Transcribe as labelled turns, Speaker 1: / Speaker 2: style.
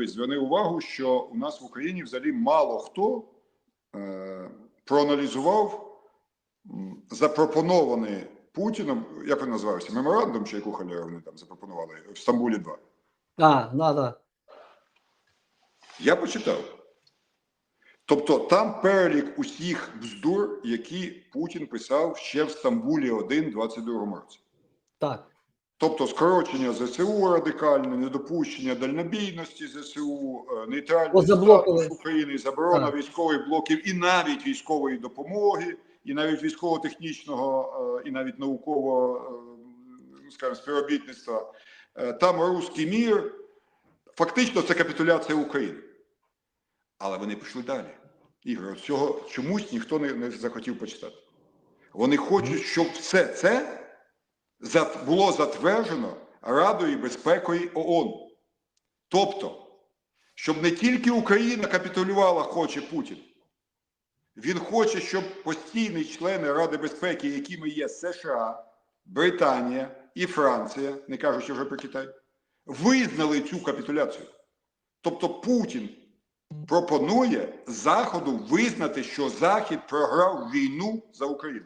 Speaker 1: дивись, зверни увагу, що у нас в Україні взагалі мало хто е, проаналізував запропонований Путіном, як він називався, меморандум чи яку халеру вони там запропонували в Стамбулі 2.
Speaker 2: А, да, да.
Speaker 1: Я почитав. Тобто там перелік усіх бздур, які Путін писав ще в Стамбулі 1 22 році.
Speaker 2: Так.
Speaker 1: Тобто скорочення ЗСУ радикальне, недопущення дальнобійності ЗСУ, е, нейтральний статус України, заборона
Speaker 2: Так.
Speaker 1: військових блоків і навіть військової допомоги, і навіть військово-технічного, е, і навіть наукового е, ну, скажімо, співробітництва. Там руський мір. Фактично це капітуляція України. Але вони пішли далі. Ігор, цього чомусь ніхто не, захотів почитати. Вони хочуть, щоб все це було затверджено Радою безпеки ООН. Тобто, щоб не тільки Україна капітулювала, хоче Путін. Він хоче, щоб постійні члени Ради безпеки, якими є США, Британія і Франція, не кажучи вже про Китай, визнали цю капітуляцію. Тобто Путін пропонує Заходу визнати, що Захід програв війну за Україну.